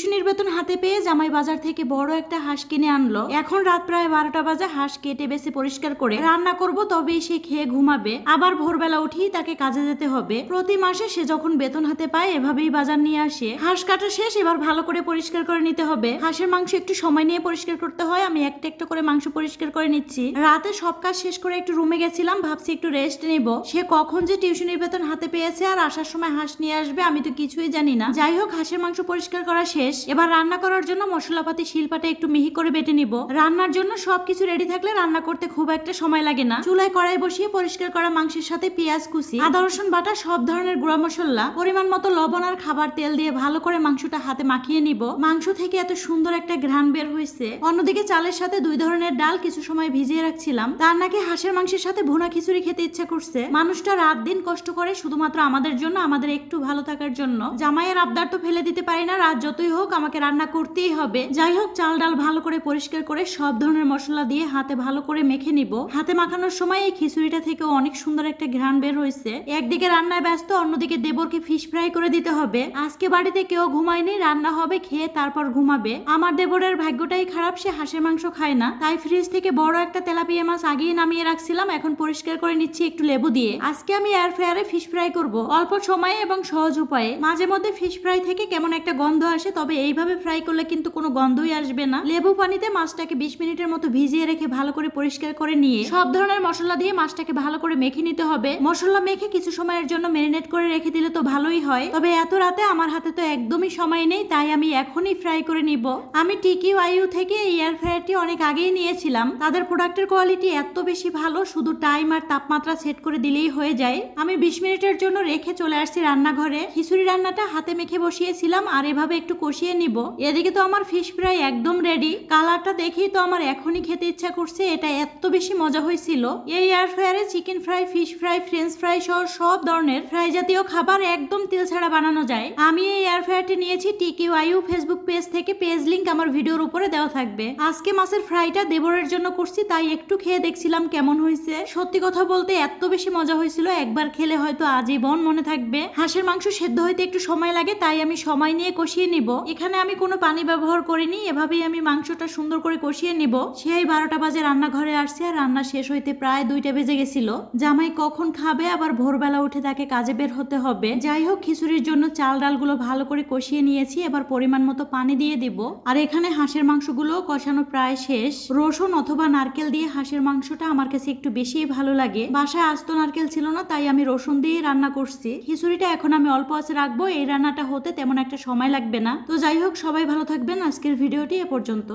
টিউশনির বেতন হাতে পেয়ে জামাই বাজার থেকে বড় একটা হাঁস কিনে আনলো। এখন রাত প্রায় বারোটা বাজে, হাঁস কেটে বেছে পরিষ্কার করে রান্না করব, তবেই সে খেয়ে ঘুমাবে। আবার ভোরবেলা উঠেই তাকে কাজে যেতে হবে। প্রতি মাসে সে যখন বেতন হাতে পায়, এভাবেই বাজার নিয়ে আসে। হাঁস কাটা শেষ, এবার ভালো করে পরিষ্কার করে নিতে হবে। হাঁসের মাংস একটু সময় নিয়ে পরিষ্কার করতে হয়। আমি একটা একটা করে মাংস পরিষ্কার করে নিচ্ছি। রাতে সব কাজ শেষ করে একটু রুমে গেছিলাম, ভাবছি একটু রেস্ট নেব। সে কখন যে টিউশনির বেতন হাতে পেয়েছে, আর আসার সময় হাঁস নিয়ে আসবে, আমি তো কিছুই জানি না। যাই হোক, হাঁসের মাংস পরিষ্কার করা শেষ। এবার রান্না করার জন্য মশলাপাতি শিলপাটে একটু মিহি করে বেটে নিব। রান্নার জন্য সবকিছু রেডি থাকলে রান্না করতে খুব একটা সময় লাগে না। চুলায় কড়াই বসিয়ে পরিষ্কার করা মাংসের সাথে পেঁয়াজ কুচি, আদা রসুন বাটা, সব ধরনের গুঁড়া মশলা, পরিমাণ মতো লবণ আর খাবার তেল দিয়ে ভালো করে মাংসটা হাতে মাখিয়ে নিব। মাংস থেকে এত সুন্দর একটা ঘ্রাণ বের হয়েছে। অন্যদিকে চালের সাথে দুই ধরনের ডাল কিছু সময় ভিজিয়ে রাখছিলাম। তার নাকি হাঁসের মাংসের সাথে ভুনা খিচুড়ি খেতে ইচ্ছা করছে। মানুষটা রাত দিন কষ্ট করে শুধুমাত্র আমাদের জন্য, আমাদের একটু ভালো থাকার জন্য। জামাইয়ের আবদার তো ফেলে দিতে পারি না, রাত যতই হোক, আমাকে রান্না করতেই হবে। যাই হোক, চাল ডাল ভালো করে পরিষ্কার করে সব ধরনের মশলা দিয়ে হাতে ভালো করে মেখে নিব। হাতে মাখানোর সময় এই খিচুড়িটা থেকে অনেক সুন্দর একটা ঘ্রাণ বের হয়েছে। একদিকে রান্নায় ব্যস্ত, অন্যদিকে দেবরকে ফিশ ফ্রাই করে দিতে হবে। আজকে বাড়িতে কেউ ঘুমায়নি, রান্না হবে, খেয়ে তারপর ঘুমাবে। আমার দেবরের ভাগ্যটাই খারাপ, সে হাঁসের মাংস খায় না। তাই ফ্রিজ থেকে বড় একটা তেলাপিয়া মাছ আগেই নামিয়ে রাখছিলাম, এখন পরিষ্কার করে নিচ্ছি একটু লেবু দিয়ে। আজকে আমি এয়ার ফ্রায়ারে ফিশ ফ্রাই করব, অল্প সময়ে এবং সহজ উপায়ে। মাঝে মধ্যে ফিশ ফ্রাই থেকে কেমন একটা গন্ধ আসে তবে এইভাবে ফ্রাই করলে কিন্তু কোনো গন্ধই আসবে না। লেবু পানিতে মাছটাকে বিশ মিনিটের মতো ভিজিয়ে রেখে ভালো করে পরিষ্কার করে নিয়ে সব ধরনের মশলা দিয়ে মাছটাকে ভালো করে মেখে নিতে হবে। মশলা মেখে কিছু সময়ের জন্য ম্যারিনেট করে রেখে দিলে তো ভালোই হয়। তবে এত রাতে আমার হাতে তো একদমই সময় নেই, তাই আমি এখনই ফ্রাই করে নিব। আমি টিকি ওয়াইউ থেকে এই এয়ার ফ্রায়ারটি অনেক আগেই নিয়েছিলাম। তাদের প্রোডাক্টের কোয়ালিটি এত বেশি ভালো, শুধু টাইম আর তাপমাত্রা সেট করে দিলেই হয়ে যায়। আমি বিশ মিনিটের জন্য রেখে চলে আসছি রান্নাঘরে। খিচুড়ি রান্নাটা হাতে মেখে বসিয়েছিলাম, আর এভাবে একটু কষিয়ে নিব। এদিকে তো আমার ফিশ ফ্রাই একদম রেডি কালারটা দেখেই তো আমার এখনই খেতে ইচ্ছা করছে। এটা এত বেশি মজা হয়েছিল। এই air ফ্রায়ারে chicken fry fish fry french fry সহ সব ধরনের ফ্রাই জাতীয় খাবার একদম তেল ছাড়া বানানো যায়। আমি এই এয়ার ফ্রায়ারটি নিয়েছি টিকি ওয়াইউ ফেসবুক পেজ থেকে। পেজ লিঙ্ক আমার ভিডিওর উপরে দেওয়া থাকবে। আজকে মাছের ফ্রাইটা দেবরের জন্য করছি, তাই একটু খেয়ে দেখছিলাম কেমন হয়েছে। সত্যি কথা বলতে এত বেশি মজা হয়েছিল, একবার খেলে হয়তো আজীবন মনে থাকবে। হাঁসের মাংস সেদ্ধ হইতে একটু সময় লাগে, তাই আমি সময় নিয়ে কষিয়ে নিব। এখানে আমি কোনো পানি ব্যবহার করিনি, এভাবেই আমি মাংসটা সুন্দর করে কষিয়ে নিব। সেই বারোটা বাজে রান্নাঘরে আসছে আর রান্না শেষ হইতে প্রায় দুইটা বেজে গেছিল। জামাই কখন খাবে, আবার ভোরবেলা উঠে তাকে কাজে বের হতে হবে। যাই হোক, খিচুড়ির জন্য চাল ডালগুলো ভালো করে কষিয়ে নিয়েছি, এবার পরিমাণ মতো পানি দিয়ে দিব। আর এখানে হাঁসের মাংসগুলো কষানো প্রায় শেষ। রসুন অথবা নারকেল দিয়ে হাঁসের মাংসটা আমার কাছে একটু বেশিই ভালো লাগে। বাসায় আস্ত নারকেল ছিল না, তাই আমি রসুন দিয়ে রান্না করছি। খিচুড়িটা এখন আমি অল্প আছে রাখব, এই রান্নাটা হতে তেমন একটা সময় লাগবে না। তো যাই হোক সবাই ভালো থাকবেন। আজকের ভিডিওটি এ পর্যন্ত।